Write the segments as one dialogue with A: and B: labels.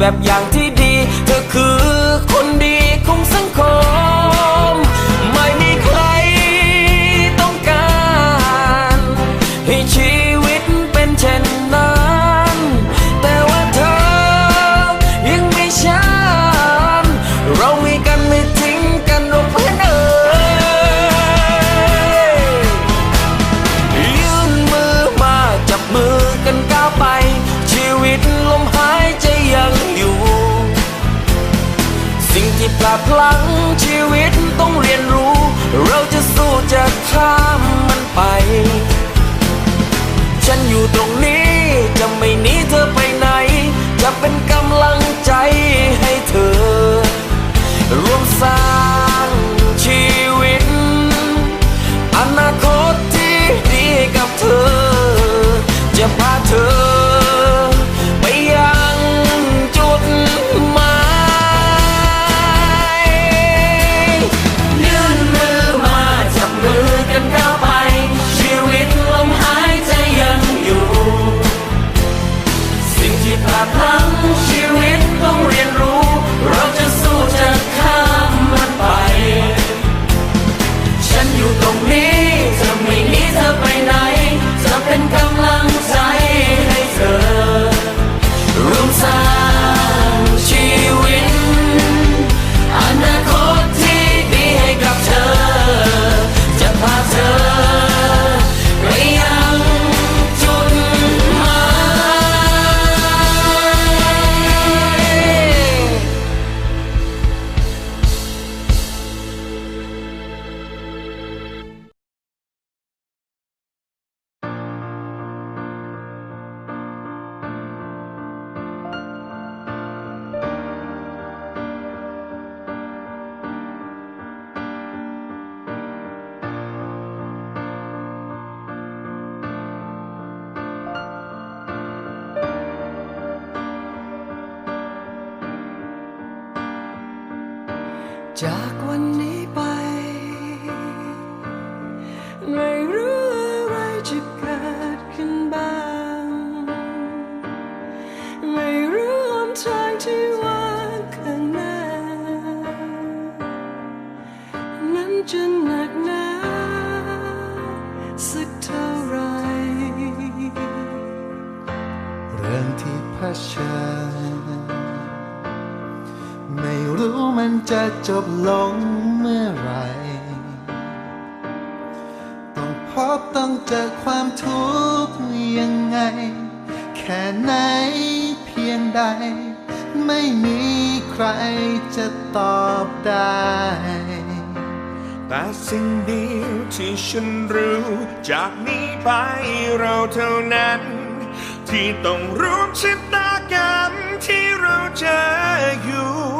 A: แบบอย่าง 下关林 จบลงเมื่อไรต้องพบ
B: ต้องเจอความทุกข์ยังไง แค่ไหนเพียงใด ไม่มีใครจะตอบได้
C: แต่สิ่งเดียวที่ฉันรู้ จากนี้ไปเราเท่านั้น ที่ต้องรู้ชะตากันที่เราเจออยู่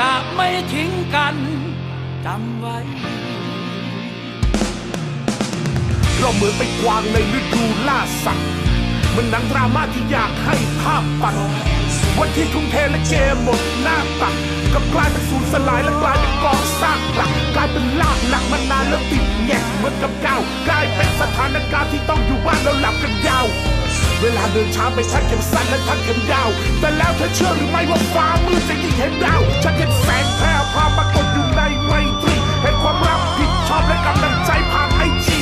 A: จะไม่ทิ้งกันจำไว้
C: เราเหมือนไปกวางในฤดูล่าสัตว์มันหนังดราม่าที่อยากให้ภาพปัดวันที่ทุ่มเทและเกมหมดหน้าตักกับกลายเป็นสูญสลายและกลายเป็นกองซากหลักกลายเป็นลากหลักมานานแล้วติดแงกเหมือนกับก้าว ดินช้าไปชักเข็มสั้นและทักเข็มยาว แต่แล้วเธอเชื่อหรือไม่ว่าฟ้ามืดจะยิ่งเห็นดาวฉันเห็นแสงแพร่พาปรากฏอยู่ในไมตรีเห็นความรับผิดชอบและกำลังใจผ่านไอจี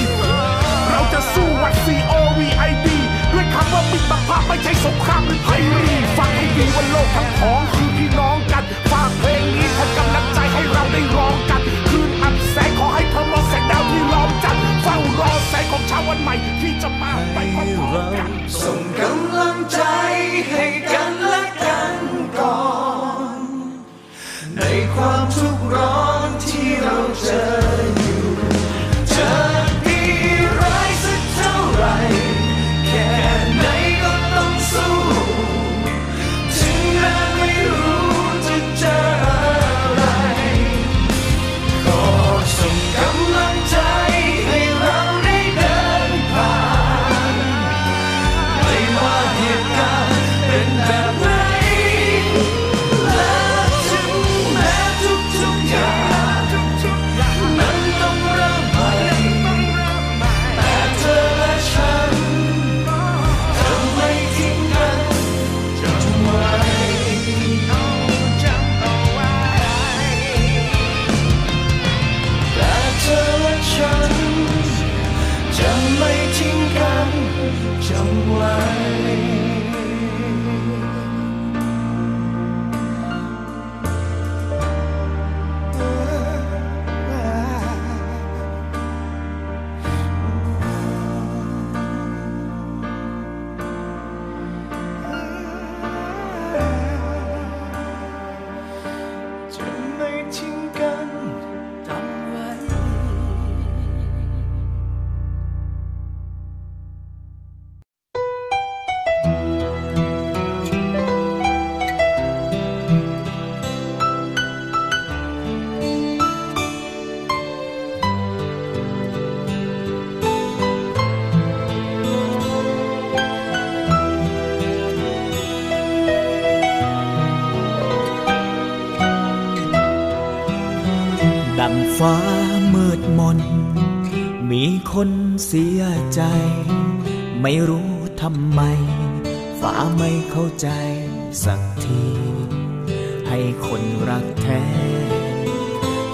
C: เราจะสู้วัด C O V I D ด้วยคำว่ามิตรภาพไม่ใช่สงครามหรือไพรีฟังให้ดีว่าโลกทั้งของคือพี่น้องกันฝากเพลงนี้ทนกำลังใจให้เราได้ร้องกันคืนอับแสงขอให้เธอมองแสงดาวที่ล้อมจันทร์เฝ้ารอแสงของเช้าวันใหม่ที่จะมาไปพร้อมๆ
D: กัน ใน
E: ฟ้ามืดมน มีคนเสียใจ ไม่รู้ทำไม ฟ้าไม่เข้าใจสักที ให้คนรักแท้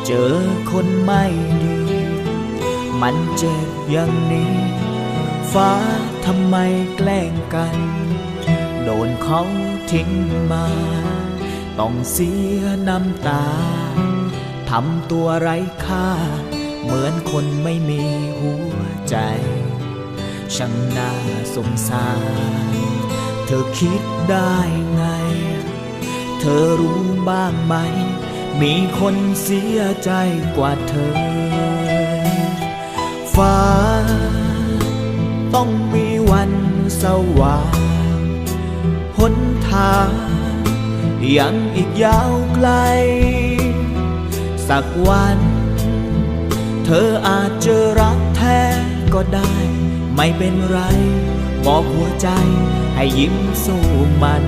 E: เจอคนไม่ดี มันเจ็บอย่างนี้ ฟ้าทำไมแกล้งกัน โดนเขาทิ้งมา ต้องเสียน้ำตาำตัวไร้ค่า เหมือนคนไม่มีหัวใจ ช่างน่าสงสาร เธอคิดได้ไง เธอรู้บ้างไหม มีคนเสียใจกว่าเธอ ฟ้า ต้องมีวันสว่างหนทางยังอีกยาวไกล สักวัน เธออาจเจอรักแท้ก็ได้ ไม่เป็นไร บอกหัวใจให้ยิ้มสู้มัน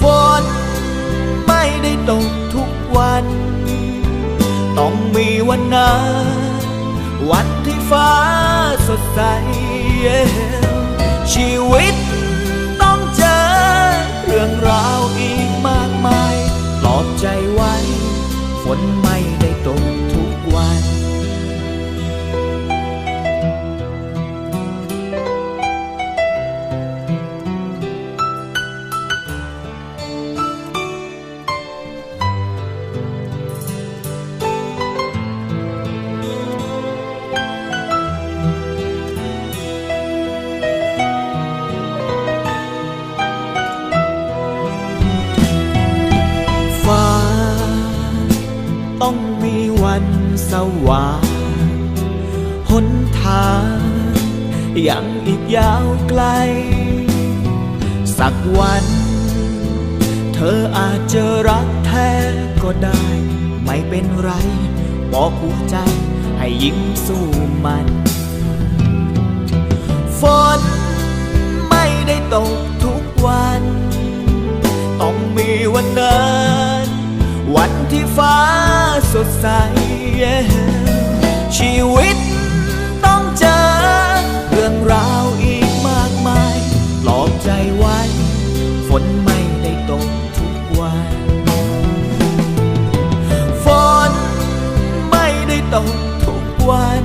E: ฝนไม่ได้ตกทุกวัน ต้องมีวันนั้นวันที่ฟ้าสดใส ชีวิตต้องเจอเรื่องราว นไม่ได้ตกทุกวัน วันสว่างหนทางยังอีกยาวไกล สักวัน เธออาจจะรักแท้ก็ได้ ไม่เป็นไร บอกหัวใจให้ยิ้มสู้มัน ฝนไม่ได้ตกทุกวัน ต้องมีวันนั้น วันที่ฟ้าสดใส ชีวิตต้องเจอ เรื่องราวอีกมากมายปลอบใจไว้ ฝนไม่ได้ตกทุกวัน ฝนไม่ได้ตกทุกวัน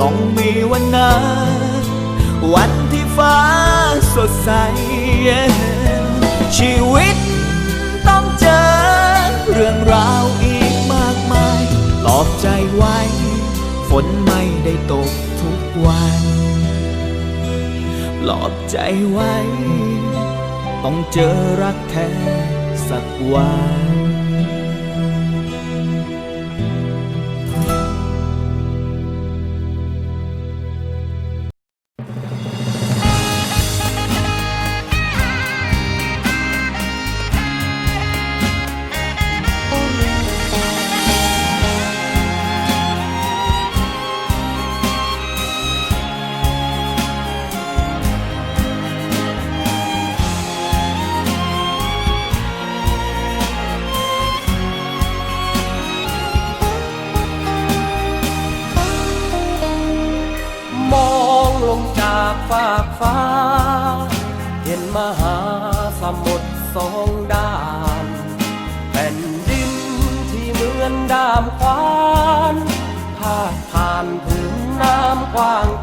E: ต้องมีวันนั้นวันที่ฟ้าสดใส ชีวิต รื่องราวอีกมากมายปลอบใจไว้ ฝนไม่ได้ตกทุกวันหลอบใจไว้ ต้องเจอรักแท้สักวัน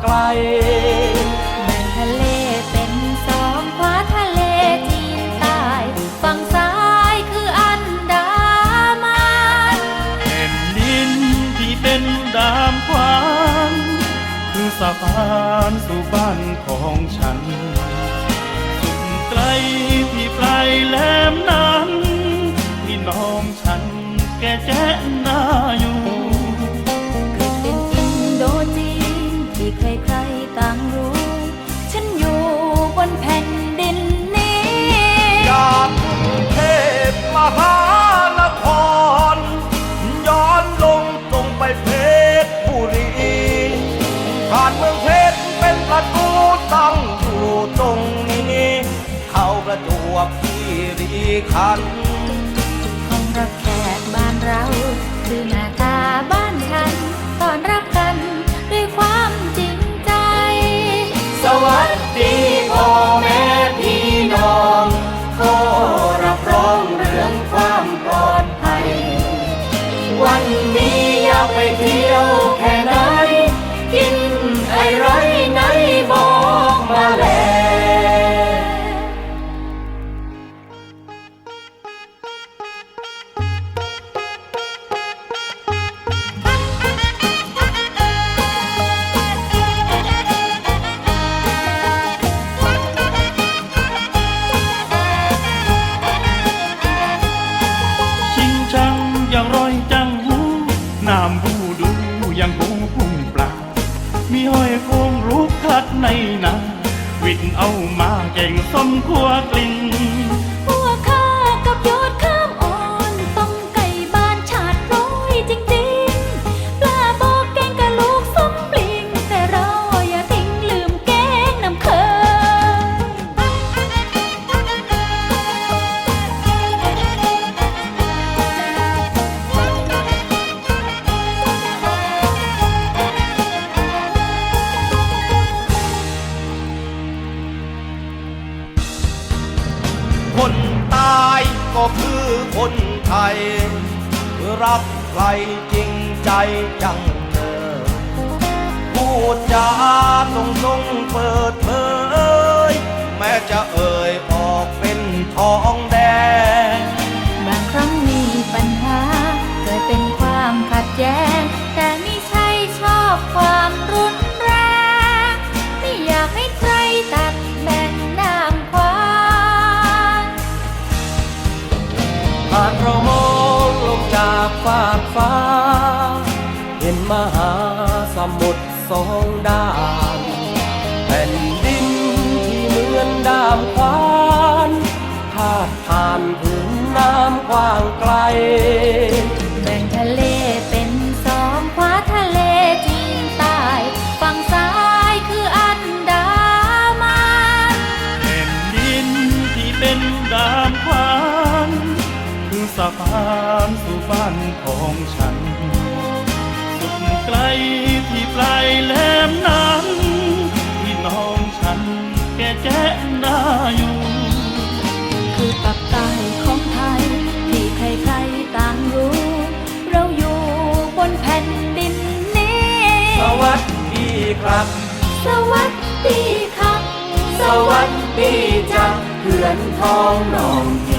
A: ไกล
F: แบ่งทะเลเป็นสองขวาทะเลจีนใต้ฝั่งซ้ายคืออันดามัน
G: แผ่นดินที่เป็นดามขวางคือสะพานสู่บ้านของฉัน สุดไกลที่ปลายแหลมนั้น
F: รี
C: ขันธ์
F: ห้องรับแขกบ้านเรา คือหน้าตาบ้านฉันตอนรับกันด้วยความจริงใจ
A: สวัสดีพ่อแม่พี่น้องขอรับรองเรื่องความปลอดภัย วันนี้อยากไปเที่ย น้ำ
G: บูดูยังหูพุ่งปลามีห้อยโคงรูปคลัดในนาวิทเอามาแก่งส้มขัวกลิ่น
F: คื
H: อคนไทย รักใครจริงใจจังเธอ พูดจาตรงตรงเปิดเผยแม้จะเอ่ยออกเป็นทองแดง
F: บางครั้งมีปัญหา เกิดเป็นความขัดแย้ง แต่ไม่ใช่ชอบความรุนแรง
A: เป็
F: นดาม
G: ขวานคือสะพานสู่บ้านของฉัน สุดไกลที่ปลายแหลมนั้นที่น้องฉันแกแจ้หน้าอยู่
F: คือปักใต้ของไทย ที่ใครๆต่างรู้ เราอยู่บนแผ่นดินนี้
A: สวัสดีครับ
F: สวัสดีครับ
A: สวัสดีจ้ะ เพื่อนท้องน้อง